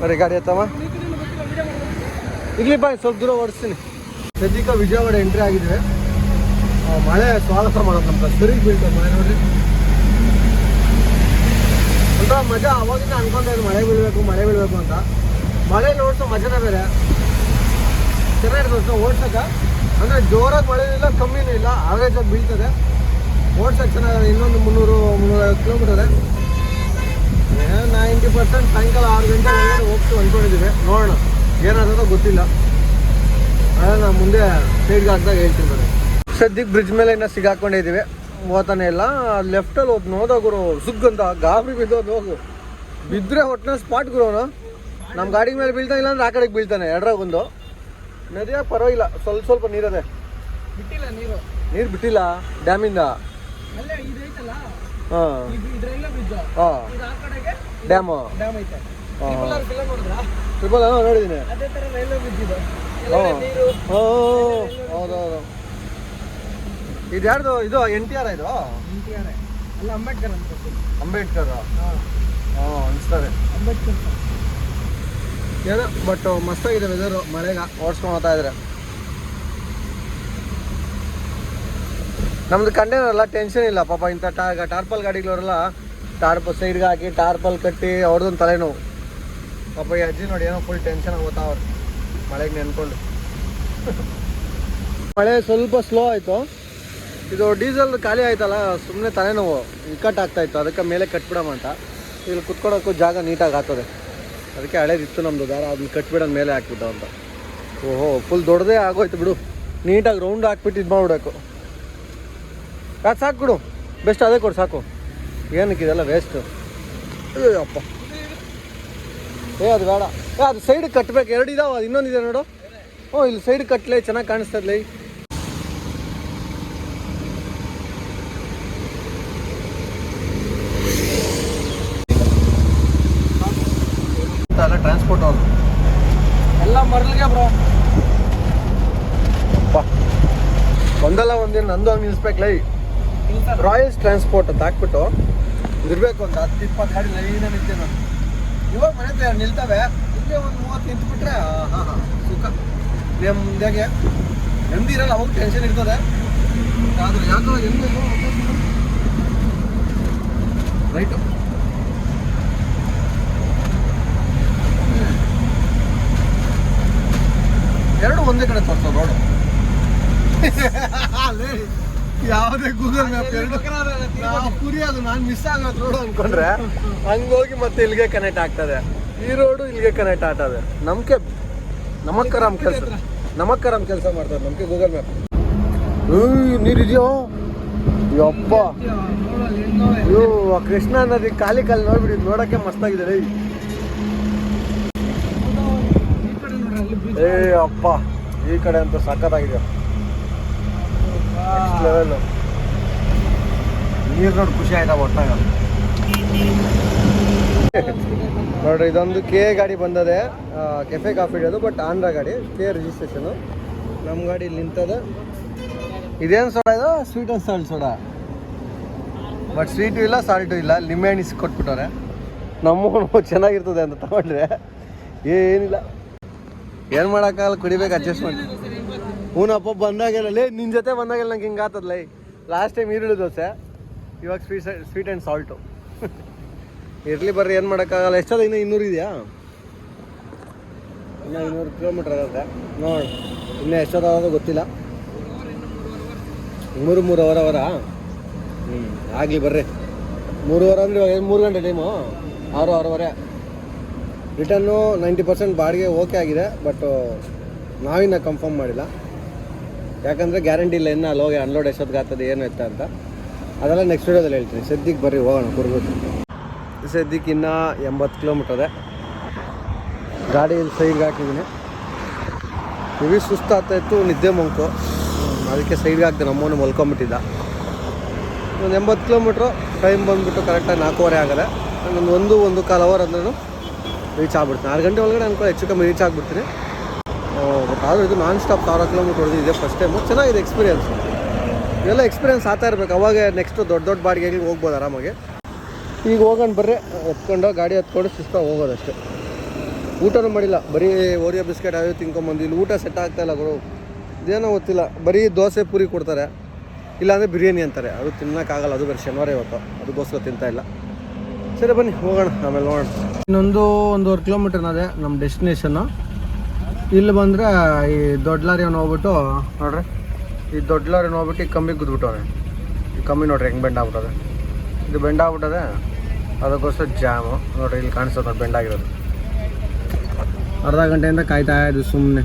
ಬರೀ ಗಾಡಿ ಆಯ್ತಮ್ಮ ಇರ್ಲಿ ಬಾಯ್ ಸ್ವಲ್ಪ ದೂರ ಓಡಿಸ್ತೀನಿ. ಸದ್ಯಕ್ಕೆ ವಿಜಯವಾಡ ಎಂಟ್ರಿ ಆಗಿದ್ವಿ. ಆ, ಮಳೆ ಸ್ವಾಗತ ಮಾಡೋದು ನಮ್ಮ ಸರಿ ಬೀಳ್ತದೆ ಮಳೆ ನೋಡ್ರಿ. ಒಂಥರ ಮಜಾ, ಅವಾಗಿಂದ ಅನ್ಕೊಂಡೆ ಮಳೆ ಬೀಳಬೇಕು ಮಳೆ ಬೀಳಬೇಕು ಅಂತ. ಮಳೆ ನೋಡ್ಸೋ ಮಜಾನೇ ಬೇರೆ. ಚೆನ್ನಾಗಿರ್ತದೆ ಓಡ್ಸಕ್ಕೆ ಅಂದರೆ ಜೋರಾಗಿ ಮಳೆ ಇಲ್ಲ ಕಮ್ಮಿನೂ ಇಲ್ಲ, ಆವರೇಜ್ ಆಗಿ ಬೀಳ್ತದೆ. ಓಡ್ಸಕ್ಕೆ ಚೆನ್ನಾಗಿದೆ, ಇನ್ನೊಂದು ಮುನ್ನೂರು, ಮುನ್ನೂರೈವತ್ತು ಕಿಲೋಮೀಟರ್ ನೈಂಟಿ ಪರ್ಸೆಂಟ್ ಸಾಯಂಕಾಲ ಆರು ಗಂಟೆ ಒಳಗಡೆ ಹೋಗ್ತು ಅಂದ್ಕೊಂಡಿದ್ದೀವಿ ನೋಡೋಣ ಏನಾದ್ರೂ ಗೊತ್ತಿಲ್ಲ. ಅದನ್ನು ನಾನು ಮುಂದೆ ಸೈಡ್ಗೆ ಹಾಕ್ದಾಗ ಹೇಳ್ತೀನಿ ಸದ್ಯಕ್ಕೆ ಬ್ರಿಡ್ಜ್ ಮೇಲೆ ಇನ್ನೂ ಸಿಗಾಕೊಂಡಿದ್ದೀವಿ. ಓತಾನೆ ಇಲ್ಲ. ಲೆಫ್ಟಲ್ಲಿ ಒಬ್ಬ ನೋದ ಗುರು. ಸುಗ್ಗಂತ ಗಾಬರಿ ಬಿದ್ದೋದು ಹೋಗು. ಬಿದ್ದರೆ ಒಟ್ಟಿನ ಸ್ಪಾಟ್ ಗುರು ಅವನು. ನಮ್ಮ ಗಾಡಿ ಮೇಲೆ ಬೀಳ್ತಾನೆ ಇಲ್ಲ ಅಂದ್ರೆ ಆ ಕಡೆಗೆ ಬೀಳ್ತಾನೆ. ಎರಡರಾಗೊಂದು ನದಿಯಾಗ ಪರವಾಗಿಲ್ಲ. ಸ್ವಲ್ಪ ಸ್ವಲ್ಪ ನೀರದೆ ಬಿಟ್ಟಿಲ್ಲ ನೀರು. ನೀರು ಬಿಟ್ಟಿಲ್ಲ. ಡ್ಯಾಮಿಂದ. ಹಾಂ. ಹಾಂ. ಡ್ಯಾಮು. ಟ್ರಿಪಲ್ ನೋಡಿದ್ದೀನಿ. ಹೌದೌದು. ಇದು ಯಾರ್ದು? ಇದು ಎನ್ ಟಿ ಆರ್ ಇದು. ಅಲ್ಲ ಅಂಬೇಡ್ಕರ್ ಅಂತ ಅಂಬೇಡ್ಕರ್ ಹಾ. ಅನಿಸ್ತಾರೆ ಅಂಬೇಡ್ಕರ್ ಏನೋ ಬಟ್ ಮಸ್ತಾಗಿದೆ ವೆದರು ಮಳೆಗ ಓಡಿಸ್ಕೊಂಡು ಹೋಗ್ತಾ ಇದ್ರೆ. ನಮ್ದು ಕಂಡೇನಲ್ಲ ಟೆನ್ಷನ್ ಇಲ್ಲ ಪಾಪ ಇಂಥ ಟಾ ಟಾರ್ಪಲ್ ಗಾಡಿಗಳವರೆಲ್ಲ ಟಾರ್ಪ ಸೈಡ್ಗೆ ಹಾಕಿ ಟಾರ್ಪಲ್ ಕಟ್ಟಿ ಅವ್ರದ್ದೊಂದು ತಲೆನೋವು. ಪಾಪ ಈ ಅಜ್ಜಿ ನೋಡಿ ಏನೋ ಫುಲ್ ಟೆನ್ಷನ್ ಆಗುತ್ತಾ ಅವ್ರು ಮಳೆಗೆ ನೆನ್ಕೊಂಡು. ಮಳೆ ಸ್ವಲ್ಪ ಸ್ಲೋ ಆಯಿತು. ಇದು ಡೀಸೆಲ್ ಖಾಲಿ ಆಯ್ತಲ್ಲ ಸುಮ್ಮನೆ ತಲೆನೋವು ಇಕ್ಕಟ್ ಆಗ್ತಾ ಇತ್ತು, ಅದಕ್ಕೆ ಮೇಲೆ ಕಟ್ಬಿಡಮ್ಮ ಅಂತ. ಇಲ್ಲಿ ಕುತ್ಕೊಳ್ಳೋಕ್ಕೂ ಜಾಗ ನೀಟಾಗಿ ಆಗ್ತದೆ. ಅದಕ್ಕೆ ಹಳೇದಿತ್ತು ನಮ್ಮದು ದಾರ, ಅದನ್ನ ಕಟ್ಬಿಡೋದು ಮೇಲೆ ಹಾಕ್ಬಿಟ್ಟು ಅಂತ. ಓಹೋ ಫುಲ್ ದೊಡ್ಡದೇ ಆಗೋಯ್ತು ಬಿಡು. ನೀಟಾಗಿ ರೌಂಡ್ ಹಾಕ್ಬಿಟ್ಟು ಇದು ಮಾಡ್ಬಿಡಬೇಕು. ಅದು ಸಾಕು ಬಿಡು. ಬೆಸ್ಟ್ ಅದೇ ಕೊಡು, ಸಾಕು. ಏನಕ್ಕೆ ಇದೆಲ್ಲ ವೇಸ್ಟು ಅಯ್ಯಪ್ಪ ಏ, ಅದು ಬೇಡ. ಏ, ಅದು ಸೈಡ್ ಕಟ್ಬೇಕು. ಎರಡು ಇದಾವ, ಅದು ಇನ್ನೊಂದಿದೆ ನೋಡು. ಹ್ಞೂ ಇಲ್ಲಿ ಸೈಡ್ ಕಟ್ಲೆ, ಚೆನ್ನಾಗಿ ಕಾಣಿಸ್ತದ್ಲಿ ಅವ್ರು ಎಲ್ಲ ಮರಳಿಗೆ ಬ್ರೋ ಒಂದಲ್ಲ ಒಂದಿನ ನಂದು ಹಂಗೆ ನಿಲ್ಸ್ಬೇಕಲ್ಲ ರಾಯಲ್ಸ್ ಟ್ರಾನ್ಸ್ಪೋರ್ಟ್ ಅಂತ ಹಾಕ್ಬಿಟ್ಟು ಇರಬೇಕು ಒಂದು ಹತ್ತು ಇಪ್ಪತ್ತು ಗಾಡಿ ಲೈನ ನಿಂತೆ ನಾನು. ಇವಾಗ ಮನೆ ಹತ್ರ ನಿಲ್ತವೆ? ಇಲ್ಲೇ ಒಂದು ಮೂವತ್ತು ನಿಂತ್ಬಿಟ್ರೆ ಹಾಂ ಹಾಂ ಸುಖ. ನಿಮ್ಮ ಮುಂದೆಗೆ ನೆಮ್ಮದಿ ಇರಲ್ಲ ಅವಾಗ ಟೆನ್ಷನ್ ಇರ್ತದೆ. ಆದ್ರೆ ಯಾಕೋ ಹೆಂಗೆ ರೈಟು ಎರಡು ಒಂದೇ ಕಡೆ ತೋರಿಸೋ ರೋಡು ಯಾವುದೇ ಗೂಗಲ್ ಮ್ಯಾಪ್ ಪುರಿ ಅದು ನಾನು ಮಿಸ್ ಆಗೋದು ರೋಡು ಅನ್ಕೊಂಡ್ರೆ. ಹಂಗೋಗಿ ಮತ್ತೆ ಇಲ್ಲಿಗೆ ಕನೆಕ್ಟ್ ಆಗ್ತದೆ. ಈ ರೋಡು ಇಲ್ಲಿಗೆ ಕನೆಕ್ಟ್ ಆಗ್ತದೆ. ನಮ್ಗೆ ನಮಕ್ಕರಾಮ್ ಕೆಲಸ. ನಮಕ್ಕರಾಮ್ ಕೆಲಸ ಮಾಡ್ತಾರೆ ನಮ್ಗೆ ಗೂಗಲ್ ಮ್ಯಾಪ್ ನೀರಿದೆಯೋ ಯಪ್ಪ. ಅಯ್ಯೋ ಕೃಷ್ಣ ನದಿ ಖಾಲಿ ಕಾಲಿ ನೋಡ್ಬಿಡಿ ನೋಡಕ್ಕೆ ಮಸ್ತಾಗಿದೆ ಏ ಅಪ್ಪ. ಈ ಕಡೆ ಅಂತ ಸಖತ್ತಾಗಿದೆ ಲೆವೆಲ್ಲು ನೀರು ನೋಡಿ ಖುಷಿ ಆಯ್ತಾ ಒಟ್ಟಾಗ ನೋಡ್ರಿ, ಇದೊಂದು ಕೆ ಗಾಡಿ ಬಂದದೆ. ಕೆಫೆ ಕಾಫಿ ಅದು ಬಟ್ ಆಂಧ್ರ ಗಾಡಿ ಕೆ ರಿಜಿಸ್ಟ್ರೇಷನು ನಮ್ಮ ಗಾಡಿ ನಿಂತದೆ. ಇದೇನು ಸೋಡಾ ಇದು? Sweet and salt soda but sweet ಇಲ್ಲ ಸಾಲ್ಟು ಇಲ್ಲ. ಲಿಂಬೆ ಹಣ್ಣು ಕೊಟ್ಬಿಟ್ಟವ್ರೆ. ನಮ್ಮ ಚೆನ್ನಾಗಿರ್ತದೆ ಅಂತ ತಗೊಂಡ್ರೆ. ಏನಿಲ್ಲ. ಏನು ಮಾಡೋಕ್ಕಾಗಲ್ಲ ಕುಡಿಬೇಕು ಅಡ್ಜಸ್ಟ್ ಮಾಡಿ. ಹೂನಪ್ಪ ಬಂದಾಗೆಲ್ಲ ಲೇ ನಿನ್ನ ಜೊತೆ ಬಂದಾಗೆಲ್ಲ ನಂಗೆ ಹಿಂಗೆ ಆತದ್ಲೈ ಲಾಸ್ಟ್ ಟೈಮ್ ಈರುಳ್ಳಿ ದೋಸೆ ಇವಾಗ ಸ್ವೀಟ್ ಸ್ವೀಟ್ ಆ್ಯಂಡ್ ಸಾಲ್ಟು ಇರಲಿ ಬರ್ರಿ ಏನು ಮಾಡೋಕ್ಕಾಗಲ್ಲ ಎಷ್ಟದ ಇನ್ನೂ ಇನ್ನೂರು ಇದೆಯಾ? ಇನ್ನೂ ಇನ್ನೂರು ಕಿಲೋಮೀಟ್ರ್ ಆಗುತ್ತೆ. ನೋಡಿ ಇನ್ನೂ ಎಷ್ಟೊತ್ತಾಗೋದು ಗೊತ್ತಿಲ್ಲ. ಮೂರು ಮೂರು ಅವರ್? ಅವರ ಹ್ಞೂ ಆಗಲಿ ಬರ್ರಿ. ಮೂರುವರೆ ಅಂದರೆ ಇವಾಗ ಮೂರು ಗಂಟೆ ಟೈಮು ಆರು ಆರೂವರೆ. ರಿಟರ್ನು ನೈಂಟಿ ಪರ್ಸೆಂಟ್ ಬಾಡಿಗೆ ಓಕೆ ಆಗಿದೆ ಬಟ್ ನಾವಿನ್ನ ಕನ್ಫರ್ಮ್ ಮಾಡಿಲ್ಲ. ಯಾಕಂದರೆ ಗ್ಯಾರಂಟಿ ಇಲ್ಲ ಇನ್ನು ಅಲ್ಲಿ ಹೋಗಿ ಅನ್ಲೋಡ್ ಎಷ್ಟೊತ್ತಿಗೆ ಆಗ್ತದೆ ಏನು ಎತ್ತ ಅಂತ. ಅದೆಲ್ಲ ನೆಕ್ಸ್ಟ್ ವೀಡಿಯೋದಲ್ಲಿ ಹೇಳ್ತೀನಿ. ಸದ್ಯಕ್ಕೆ ಬರ್ರಿ, ಹೋಗೋಣ ಕುರ್ಬೋದು ಸದ್ಯಕ್ಕೆ ಇನ್ನೂ ಎಂಬತ್ತು ಕಿಲೋಮೀಟರ್ ಇದೆ. ಗಾಡಿ ಸೈಡ್ಗೆ ಹಾಕಿದ್ದೀನಿ. ಇವಿ ಸುಸ್ತು ಇತ್ತು, ನಿದ್ದೆ ಮಂಕು. ಅದಕ್ಕೆ ಸೈಡ್ಗೆ ಹಾಕ್ದೆ ಅಮ್ಮನ ಮಲ್ಕೊಂಬಿಟ್ಟಿದ್ದ. ಒಂದು ಎಂಬತ್ತು ಕಿಲೋಮೀಟ್ರು ಟೈಮ್ ಬಂದುಬಿಟ್ಟು ಕರೆಕ್ಟಾಗಿ ನಾಲ್ಕೂವರೆ ಆಗಲ್ಲ. ಒಂದು ಒಂದು ಕಾಲು ಅವರ್ ಅಂದ್ರೂ ರೀಚ್ ಆಗ್ಬಿಡ್ತೀನಿ. ಆರು ಗಂಟೆ ಒಳಗಡೆ ಅನ್ಕೊಳ್ಳಿ, ಹೆಚ್ಚು ಕಮ್ಮಿ ರೀಚ್ ಆಗ್ಬಿಡ್ತೀನಿ. ಬಟ್ ಆದರೂ ಇದು ನಾನ್ ಸ್ಟಾಪ್ ಸಾವಿರ ಕಿಲೋಮೀಟ್ರ್ ಹೊಡೆದಿದೆ ಫಸ್ಟ್ ಟೈಮು ಚೆನ್ನಾಗಿದೆ ಎಕ್ಸ್ಪೀರಿಯನ್ಸ್ ಇವೆಲ್ಲ ಎಕ್ಸ್ಪೀರಿಯನ್ಸ್ ಆಗ್ತಾ ಇರಬೇಕು. ಅವಾಗ ನೆಕ್ಸ್ಟ್ ದೊಡ್ಡ ದೊಡ್ಡ ಬಾಡಿಗೆಗೆ ಹೋಗ್ಬೋದು ಆರಾಮಾಗಿ. ಈಗ ಹೋಗೋಣ ಬರ್ರೆ, ಎತ್ಕೊಂಡು ಗಾಡಿ ಎತ್ಕೊಂಡು ಸುಸ್ತ ಹೋಗೋದಷ್ಟೇ ಊಟನೂ ಮಾಡಿಲ್ಲ. ಬರೀ ಓರಿಯೋ ಬಿಸ್ಕೆಟ್ ಅವು ತಿನ್ಕೊಂಬಂದು, ಇಲ್ಲಿ ಊಟ ಸೆಟ್ ಆಗ್ತಾ ಇಲ್ಲ ಗುರು. ಇದೇನೋ ಗೊತ್ತಿಲ್ಲ. ಬರೀ ದೋಸೆ ಪೂರಿ ಕೊಡ್ತಾರೆ. ಇಲ್ಲಾಂದರೆ ಬಿರಿಯಾನಿ ಅಂತಾರೆ. ಅದು ತಿನ್ನೋಕ್ಕಾಗಲ್ಲ. ಅದು ಬೇರೆ ಶನಿವಾರ ಇವತ್ತು. ಅದಕ್ಕೋಸ್ಕರ ತಿಂತಾಯಿಲ್ಲ ಸರಿ ಬನ್ನಿ, ಹೋಗೋಣ. ಆಮೇಲೆ ನೋಡೋಣ. ಇನ್ನೊಂದು ಒಂದೂವರೆ ಕಿಲೋಮೀಟರ್ ಅದೇ ನಮ್ಮ ಡೆಸ್ಟಿನೇಷನ್ನು ಇಲ್ಲಿ ಬಂದರೆ ಈ ದೊಡ್ಡ ಲಾರಿಯನ್ನು ಹೋಗ್ಬಿಟ್ಟು ನೋಡ್ರಿ, ಈ ದೊಡ್ಡ ಲಾರಿ ಹೋಗ್ಬಿಟ್ಟು ಈ ಕಮ್ಮಿ ಕುದ್ಬಿಟ್ಟವ್ರೆ ಈ ಕಮ್ಮಿ ನೋಡ್ರಿ ಹೆಂಗೆ ಬೆಂಡ್ ಆಗ್ಬಿಟ್ಟದೆ ಇದು ಬೆಂಡ್ ಆಗ್ಬಿಟ್ಟದೆ, ಅದಕ್ಕೋಸ್ಕರ ಜಾಮು. ನೋಡ್ರಿ ಇಲ್ಲಿ ಕಾಣಿಸ್ತದೆ ಬೆಂಡ್ ಆಗಿರೋದು. ಅರ್ಧ ಗಂಟೆಯಿಂದ ಕಾಯ್ತಾ ಇದ್ದು ಸುಮ್ಮನೆ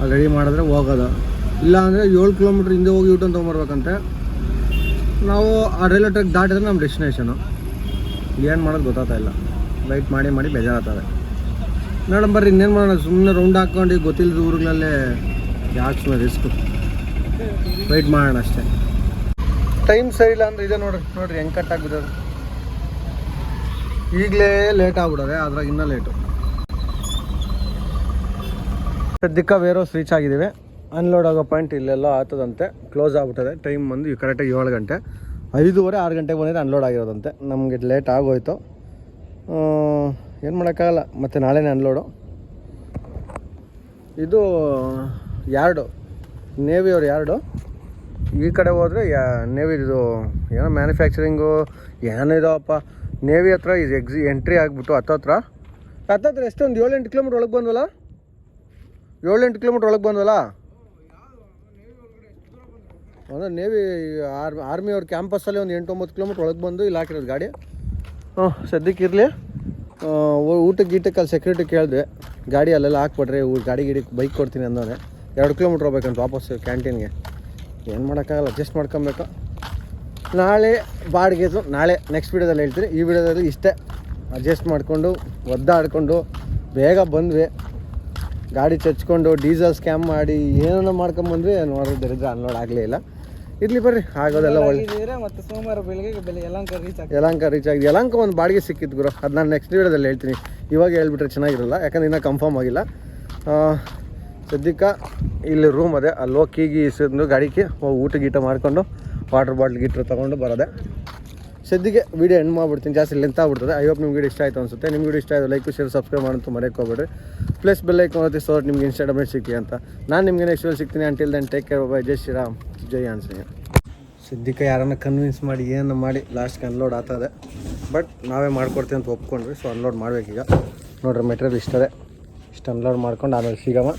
ಅದು ರೆಡಿ ಮಾಡಿದ್ರೆ ಹೋಗೋದು. ಇಲ್ಲ ಅಂದರೆ ಏಳು ಕಿಲೋಮೀಟ್ರ್ ಹಿಂದೆ ಹೋಗಿ ಊಟ ತೊಗೊಂಬರ್ಬೇಕಂತೆ. ನಾವು ಆ ರೈಲ್ವೆ ಟ್ರ್ಯಾಕ್ ದಾಟಿದ್ರೆ ನಮ್ಮ ಡೆಸ್ಟಿನೇಷನು ಏನು ಮಾಡೋದು ಗೊತ್ತಾಗ್ತಾ ಇಲ್ಲ. ವೆಯ್ಟ್ ಮಾಡಿ ಮಾಡಿ ಬೇಜಾರಾಗ್ತದೆ. ಮೇಡಮ್ ಬರ್ರಿ, ಇನ್ನೇನು ಮಾಡೋಣ? ಸುಮ್ಮನೆ ರೌಂಡ್ ಹಾಕ್ಕೊಂಡು ಗೊತ್ತಿಲ್ಲದ ಊರುಗಳಲ್ಲೇ ಯಾಕೆ ಸುಮ್ಮನೆ ರಿಸ್ಕು ವೆಯ್ಟ್ ಮಾಡೋಣ ಅಷ್ಟೇ. ಟೈಮ್ ಸರಿ ಇಲ್ಲ ಅಂದ್ರೆ ಇದೆ ನೋಡ್ರಿ ನೋಡ್ರಿ ಹೆಂಗೆ ಕಟ್ ಆಗಿಬಿಡೋದು. ಈಗಲೇ ಲೇಟ್ ಆಗ್ಬಿಡೋದೆ ಅದ್ರಾಗ ಇನ್ನೂ ಲೇಟು ಸದ್ಯಕ್ಕೆ ವೇರೋಸ್ ರೀಚ್ ಆಗಿದ್ದೀವಿ ಅನ್ಲೋಡ್ ಆಗೋ ಪಾಯಿಂಟ್ ಇಲ್ಲೆಲ್ಲ ಆಗ್ತದಂತೆ ಕ್ಲೋಸ್ ಆಗ್ಬಿಟ್ಟದೆ. ಟೈಮ್ ಬಂದು ಕರೆಕ್ಟಾಗಿ ಏಳು ಗಂಟೆ. ಐದೂವರೆ, ಆರು ಗಂಟೆಗೆ ಬಂದಿದ್ರೆ ಅನ್ಲೋಡ್ ಆಗಿರೋದಂತೆ. ನಮಗೆ ಲೇಟ್ ಆಗೋಯ್ತು. ಏನು ಮಾಡೋಕ್ಕಾಗಲ್ಲ. ಮತ್ತು ನಾಳೆನೇ ಅನ್ಲೋಡು ಇದು ಯಾರ್ಡು? ನೇವಿಯವ್ರ ಯಾರ್ಡು? ಈ ಕಡೆ ಹೋದರೆ ಯಾ ನೇವಿದು ಏನೋ ಮ್ಯಾನುಫ್ಯಾಕ್ಚರಿಂಗು ಏನಿದಾವಪ್ಪ ನೇವಿ ಹತ್ರ ಇದು ಎಕ್ಸಿ ಎಂಟ್ರಿ ಆಗಿಬಿಟ್ಟು ಹತ್ತತ್ರ ಹತ್ತತ್ರ ಎಷ್ಟೊಂದು? ಏಳೆಂಟು ಕಿಲೋಮೀಟ್ರ್ ಒಳಗೆ ಬಂದ್ವಲ್ಲ? ಏಳೆಂಟು ಕಿಲೋಮೀಟ್ರ್ ಒಳಗೆ ಬಂದ್ವಲ್ಲ? ಅಂದರೆ ನೇವಿ ಆರ್ಮಿ ಆರ್ಮಿ ಅವ್ರ ಕ್ಯಾಂಪಸ್ಸಲ್ಲಿ ಒಂದು ಎಂಟು ಒಂಬತ್ತು ಕಿಲೋಮೀಟ್ರ್ ಒಳಗೆ ಬಂದು ಇಲ್ಲಿ ಹಾಕಿರೋದು ಗಾಡಿ. ಹ್ಞೂ ಸದ್ಯಕ್ಕೆ ಇರಲಿ. ಊಟಕ್ಕೆ ಗೀಟಕ್ಕೆ ಅಲ್ಲಿ ಸೆಕ್ಯೂರಿಟಿ ಕೇಳಿದೆ ಗಾಡಿ ಅಲ್ಲೆಲ್ಲ ಹಾಕ್ಬಿಟ್ರಿ ಗಾಡಿ ಗಿಡಿ ಬೈಕ್ ಕೊಡ್ತೀನಿ ಅಂದವನೆ. ಎರಡು ಕಿಲೋಮೀಟ್ರ್ ಹೋಗ್ಬೇಕಂತ ವಾಪಸ್ ಕ್ಯಾಂಟೀನ್ಗೆ ಏನು ಮಾಡೋಕ್ಕಾಗಲ್ಲ ಅಡ್ಜಸ್ಟ್ ಮಾಡ್ಕೊಬೇಕು. ನಾಳೆ ಬಾಡಿಗೆದು ನಾಳೆ ನೆಕ್ಸ್ಟ್ ವೀಡಿಯೋದಲ್ಲಿ ಹೇಳ್ತೀನಿ. ಈ ವಿಡಿಯೋದಲ್ಲಿ ಇಷ್ಟೇ. ಅಡ್ಜಸ್ಟ್ ಮಾಡಿಕೊಂಡು, ಒದ್ದಾಡಿಕೊಂಡು, ಬೇಗ ಬಂದ್ವಿ. ಗಾಡಿ ಚಚ್ಕೊಂಡು ಡೀಸೆಲ್ ಸ್ಕ್ಯಾಮ್ ಮಾಡಿ, ಏನೇನೋ ಮಾಡ್ಕೊಂಬಂದ್ವಿ. ನೋಡಿದ್ರೆ ಅನ್ಲೋಡ್ ಆಗಲೇ ಇಲ್ಲ. ಇರ್ಲಿ ಬರ್ರಿ ಆಗೋದೆಲ್ಲ ಒಳ್ಳೆ. ಮತ್ತೆ ಸೋಮವಾರ ಬೆಳಿಗ್ಗೆ ಬೆಲೆ ಯಲಹಂಕ ರೀಚ್ ಆಗಿ ಯಲಂಕ ರೀಚ್ ಆಗಿದೆ. ಯಲಂಕ ಒಂದು ಬಾಡಿಗೆ ಸಿಕ್ಕಿತ್ತು ಗುರು. ಅದು ನಾನು ನೆಕ್ಸ್ಟ್ ವೀಡಿಯೋದಲ್ಲಿ ಹೇಳ್ತೀನಿ. ಇವಾಗ ಹೇಳ್ಬಿಟ್ರೆ ಚೆನ್ನಾಗಿರಲ್ಲ ಯಾಕಂದ್ರೆ ಇನ್ನೂ ಕನ್ಫರ್ಮ್ ಆಗಿಲ್ಲ. ಸದ್ಯಕ್ಕೆ ಇಲ್ಲಿ ರೂಮ್ ಅದೇ. ಅಲ್ಲಿ ಹೋಗಿ ಕೀಗಿ ಗಾಡಿಗೆ ಊಟ ಗೀಟ ಮಾಡಿಕೊಂಡು ವಾಟರ್ ಬಾಟ್ಲ್ ಗೀಟ್ರ್ ತೊಗೊಂಡು ಬರೋದೆ. ಸದ್ಯಕ್ಕೆ ವೀಡಿಯೋ ಎಂಡ್ ಮಾಡ್ಬಿಡ್ತೀನಿ. ಜಾಸ್ತಿ ಲೆಂತ್ ಆಗ್ಬಿಡ್ತದೆ. ಐ ಹೋಪ್ ನಿಮ್ಗೆ ವಿಡಿಯೋ ಇಷ್ಟ ಆಯಿತು ಅನ್ಸುತ್ತೆ. ನಿಮ್ಗೆ ವಿಡಿಯೋ ಇಷ್ಟ ಆಯಿತು ಲೈಕ್ ಶೇರ್ ಸಬ್ಸ್ಕ್ರೈಬ್ ಮಾಡೋಂತೂ ಮರೆಯೋಕೋಬೇಡ್ರಿ ಪ್ಲಸ್ ಬೆಲ್ಲೈಕ್ ಐಕ್ ಸೋರ್ ನಿಮ್ಗೆ ಇನ್ಸ್ಟಾಗ್ರಾಮಲ್ಲಿ ಸಿಕ್ಕಿ ಅಂತ. ನಾನು ನಿಮಗೆ ನೆಕ್ಸ್ಟ್ ವಿಡಿಯೋ ಸಿಗ್ತೀನಿ. Until then take care bye ಜೈ ಶ್ರೀರಾಮ್. ಜೈ ಆಂಜನೇಯ ಸದ್ಯಕ್ಕೆ ಯಾರನ್ನ ಕನ್ವಿನ್ಸ್ ಮಾಡಿ ಏನನ್ನ ಮಾಡಿ ಲಾಸ್ಟ್ಗೆ ಅನ್ಲೋಡ್ ಆಗ್ತದೆ. ಬಟ್ ನಾವೇ ಮಾಡ್ಕೊಡ್ತೀವಿ ಅಂತ ಒಪ್ಕೊಂಡ್ವಿ ಸೊ ಅನ್ಲೋಡ್ ಮಾಡ್ಬೇಕೀಗ. ನೋಡ್ರಿ ಮೆಟೀರಿಯಲ್ ಇಷ್ಟದೆ. ಇಷ್ಟು ಅನ್ಲೋಡ್ ಮಾಡ್ಕೊಂಡು ಆಮೇಲೆ ಸಿಗಮ್ಮ